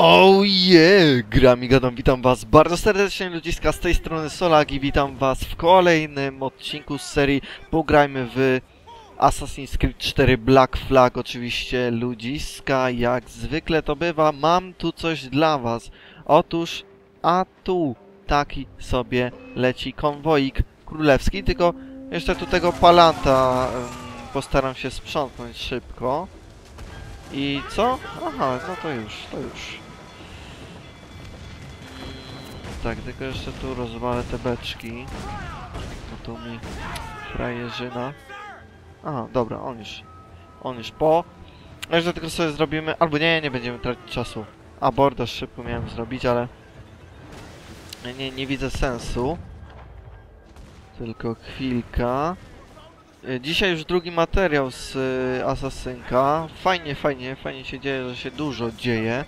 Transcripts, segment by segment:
Oh yeah! Gram gadam, witam was bardzo serdecznie ludziska z tej strony Solag i witam was w kolejnym odcinku z serii Pograjmy w Assassin's Creed 4 Black Flag oczywiście ludziska, jak zwykle to bywa, mam tu coś dla was. Otóż, a tu taki sobie leci konwoik królewski, tylko jeszcze tu tego palanta postaram się sprzątnąć szybko. I co? Aha, no to już, to już. Tak, tylko jeszcze tu rozwalę te beczki. No tu mi frajerzyna. Aha, dobra, on już. On już po. Jeszcze tylko sobie zrobimy. Albo nie, nie będziemy tracić czasu. Abordaż szybko miałem zrobić, ale. Nie, nie widzę sensu. Tylko chwilka. Y, Dzisiaj już drugi materiał z y, Asasynka. Fajnie, fajnie, fajnie się dzieje, że się dużo dzieje.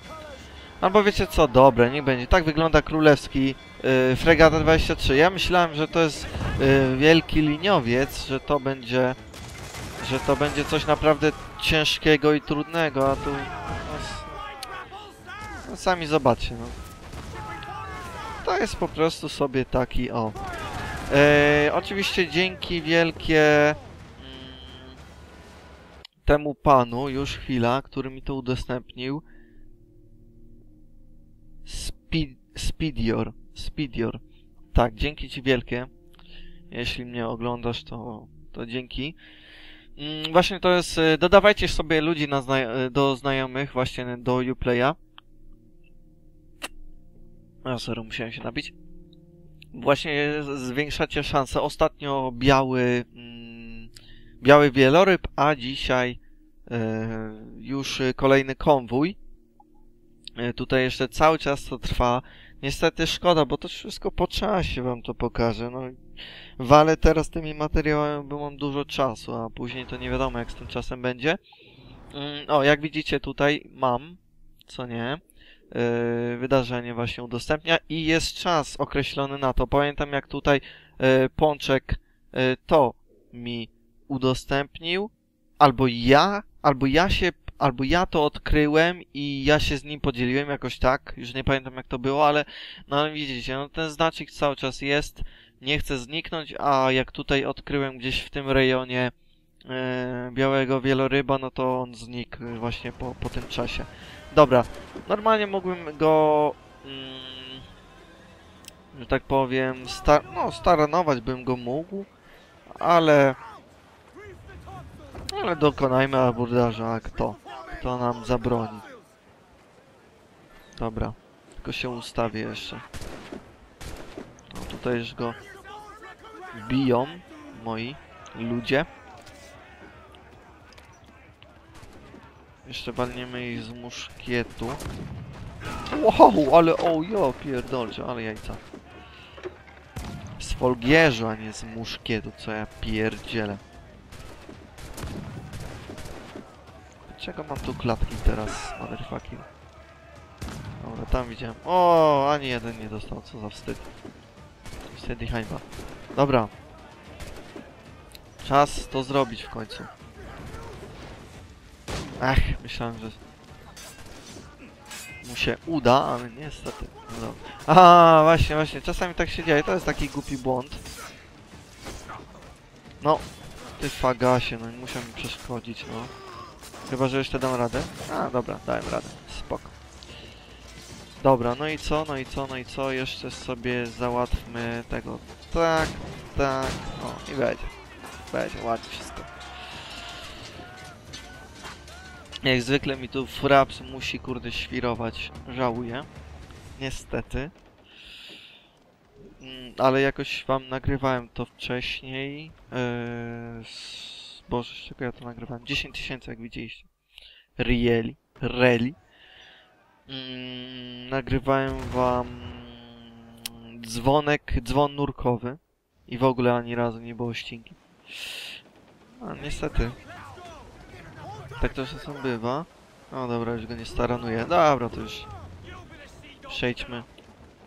Albo wiecie co, dobre, niech będzie. Tak wygląda królewski y, Fregata 23. Ja myślałem, że to jest y, wielki liniowiec, że to będzie że to będzie coś naprawdę ciężkiego i trudnego, a tu no, no, sami zobaczcie, no. To jest po prostu sobie taki o. E, oczywiście dzięki wielkie mm, temu panu, już chwila, który mi to udostępnił. Speedior. Speedior. Tak, dzięki ci wielkie. Jeśli mnie oglądasz, to, to dzięki. Mm, właśnie to jest. y, Dodawajcie sobie ludzi na zna y, do znajomych, właśnie do Uplaya. A sorry, musiałem się nabić. Właśnie zwiększacie szanse. Ostatnio biały. Mm, biały wieloryb, a dzisiaj e, już y, kolejny konwój. E, Tutaj jeszcze cały czas to trwa. Niestety szkoda, bo to wszystko po czasie wam to pokażę. No, walę teraz tymi materiałami, bo mam dużo czasu, a później to nie wiadomo jak z tym czasem będzie. Mm, O, jak widzicie tutaj mam, co nie, yy, wydarzenie właśnie udostępnia i jest czas określony na to. Pamiętam jak tutaj yy, Pączek yy, to mi udostępnił, albo ja, albo ja się, albo ja to odkryłem i ja się z nim podzieliłem jakoś tak, już nie pamiętam jak to było, ale no ale widzicie, no ten znaczek cały czas jest, nie chce zniknąć, a jak tutaj odkryłem gdzieś w tym rejonie e, białego wieloryba, no to on znikł właśnie po, po tym czasie. Dobra, normalnie mógłbym go, mm, że tak powiem, sta no staranować bym go mógł, ale ale dokonajmy abordaża, a kto? Kto nam zabroni? Dobra, tylko się ustawię jeszcze. No tutaj już go biją moi ludzie. Jeszcze walniemy ich z muszkietu. Wow, ale o ja pierdolcie, ale jajca. Z folgierzu, a nie z muszkietu, co ja pierdzielę. Czego mam tu klatki teraz, motherfucking? Dobra, tam widziałem. O, ani jeden nie dostał, co za wstyd. Wstyd i hańba. Dobra. Czas to zrobić w końcu. Ech, myślałem, że mu się uda, ale niestety. No. A, właśnie, właśnie, czasami tak się dzieje, to jest taki głupi błąd. No, ty fagasie, no musiał mi przeszkodzić, no. Chyba, że jeszcze dam radę. A, dobra, dałem radę, spoko. Dobra, no i co, no i co, no i co? Jeszcze sobie załatwmy tego. Tak, tak, o i będzie. Będzie ładnie wszystko. Jak zwykle mi tu fraps musi kurde świrować. Żałuję. Niestety. Mm, ale jakoś wam nagrywałem to wcześniej. Yy. Boże, z czego ja to nagrywałem? 10 tysięcy jak widzieliście. Rieli. Reli. Mm, nagrywałem wam dzwonek, dzwon nurkowy i w ogóle ani razu nie było ścinki. A niestety. Tak to czasem bywa. O dobra, już go nie staranuję. Dobra, to już przejdźmy.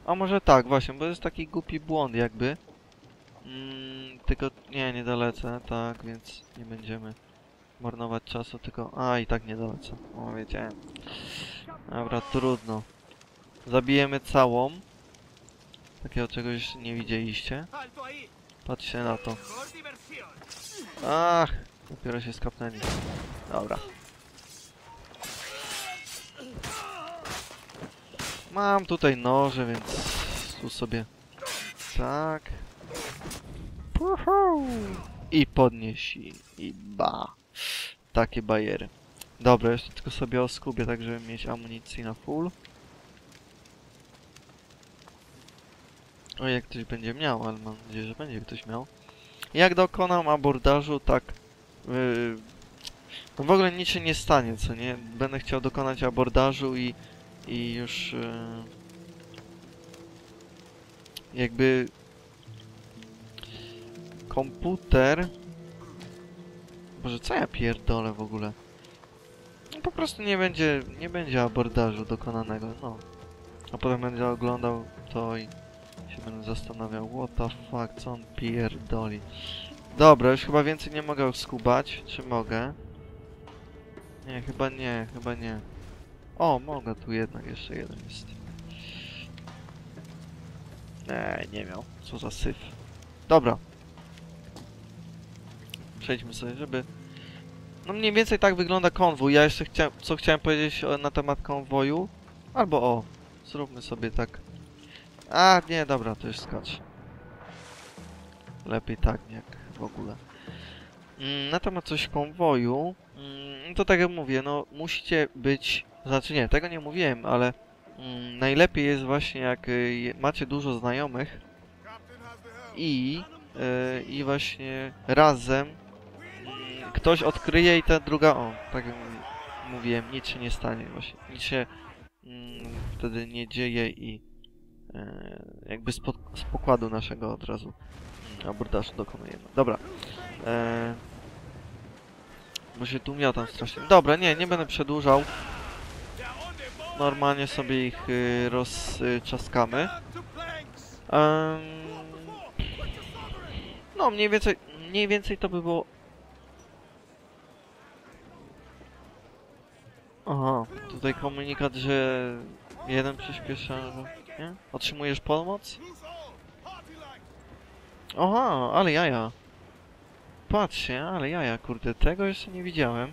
A może tak, właśnie, bo jest taki głupi błąd jakby. Mm, tylko nie, nie dolecę, tak, więc nie będziemy marnować czasu, tylko... A, i tak nie dolecę. O, wiedziałem. Dobra, trudno. Zabijemy całą. Takiego czegoś nie widzieliście. Patrzcie na to. Ach, dopiero się skapnęli. Dobra. Mam tutaj noże, więc tu sobie tak. I podnieś i, i ba. Takie bajery. Dobra, jeszcze tylko sobie oskubię, tak żeby mieć amunicji na full. O, jak ktoś będzie miał, ale mam nadzieję, że będzie ktoś miał. Jak dokonam abordażu, tak... Yy, w ogóle nic się nie stanie, co nie? Będę chciał dokonać abordażu i, i już... Yy, jakby... Komputer... Boże, co ja pierdolę w ogóle? No, po prostu nie będzie, nie będzie abordażu dokonanego, no. A potem będę oglądał to i się będę zastanawiał, what the fuck, co on pierdoli. Dobra, już chyba więcej nie mogę skubać, czy mogę? Nie, chyba nie, chyba nie. O, mogę, tu jednak jeszcze jeden jest. Nie, nie miał, co za syf. Dobra. Przejdźmy sobie, żeby... No mniej więcej tak wygląda konwój. Ja jeszcze chciałem, co chciałem powiedzieć na temat konwoju. Albo o, zróbmy sobie tak. A, nie, dobra, to już skacz. Lepiej tak, jak w ogóle. Mm, na temat coś konwoju, mm, to tak jak mówię, no musicie być... Znaczy nie, tego nie mówiłem, ale mm, najlepiej jest właśnie jak y, macie dużo znajomych i, y, i właśnie razem ktoś odkryje i ta druga... O, tak jak mówiłem, nic się nie stanie właśnie. Nic się mm, wtedy nie dzieje i e, jakby z, z pokładu naszego od razu mm, abordażu dokonujemy. Dobra. E, bo się tu miał tam strasznie. Dobra, nie, nie będę przedłużał. Normalnie sobie ich y, rozczaskamy. Planks. Em, no, mniej więcej, mniej więcej to by było... Aha, tutaj komunikat, że jeden przyspiesza, nie? Otrzymujesz pomoc? Aha, ale jaja. Patrzcie, ale jaja, kurde, tego jeszcze nie widziałem.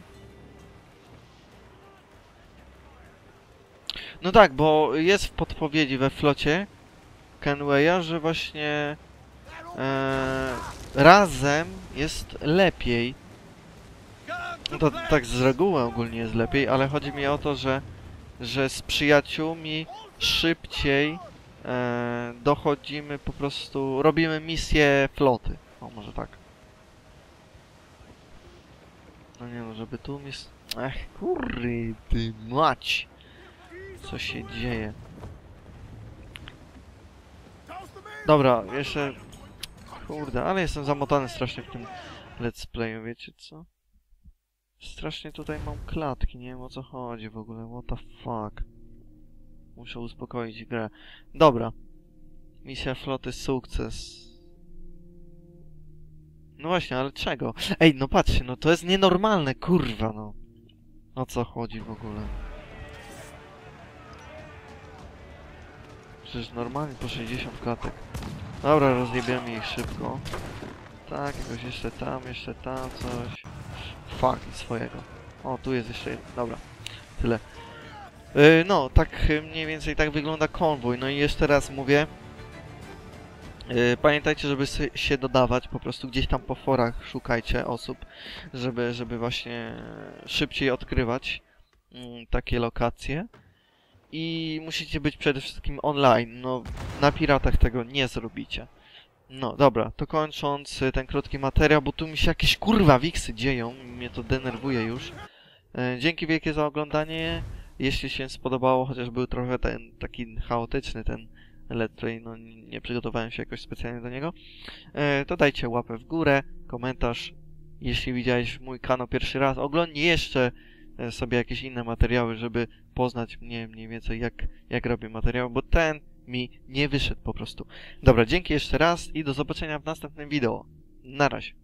No tak, bo jest w podpowiedzi we flocie Kenwaya, że właśnie e, razem jest lepiej. No to tak z reguły ogólnie jest lepiej, ale chodzi mi o to, że, że z przyjaciółmi szybciej e, dochodzimy po prostu, robimy misję floty. O, może tak. No nie no, żeby tu mis... Ech, kurry, ty mać! Co się dzieje? Dobra, jeszcze... Kurde, ale jestem zamotany strasznie w tym let's playu, wiecie co? Strasznie tutaj mam klatki, nie wiem o co chodzi w ogóle, what the fuck. Muszę uspokoić grę. Dobra. Misja floty sukces. No właśnie, ale czego? Ej, no patrzcie, no to jest nienormalne, kurwa, no. O co chodzi w ogóle? Przecież normalnie po 60 klatek. Dobra, rozjebiemy ich szybko. Tak, jakoś jeszcze tam, jeszcze tam coś. Fuck, swojego. O, tu jest jeszcze jeden. Dobra, tyle. Yy, no, tak mniej więcej tak wygląda konwój. No i jeszcze raz mówię. Yy, pamiętajcie, żeby się dodawać, po prostu gdzieś tam po forach szukajcie osób, żeby, żeby właśnie szybciej odkrywać mm, takie lokacje. I musicie być przede wszystkim online. No, na piratach tego nie zrobicie. No, dobra, to kończąc y, ten krótki materiał, bo tu mi się jakieś kurwa wiksy dzieją, mnie to denerwuje już. E, Dzięki wielkie za oglądanie. Jeśli się spodobało, chociaż był trochę ten taki chaotyczny ten let's play, no nie przygotowałem się jakoś specjalnie do niego, e, to dajcie łapę w górę, komentarz. Jeśli widziałeś mój kanał pierwszy raz, oglądnij jeszcze e, sobie jakieś inne materiały, żeby poznać mnie mniej więcej jak, jak robię materiał, bo ten mi nie wyszedł po prostu. Dobra, dzięki jeszcze raz i do zobaczenia w następnym wideo. Na razie.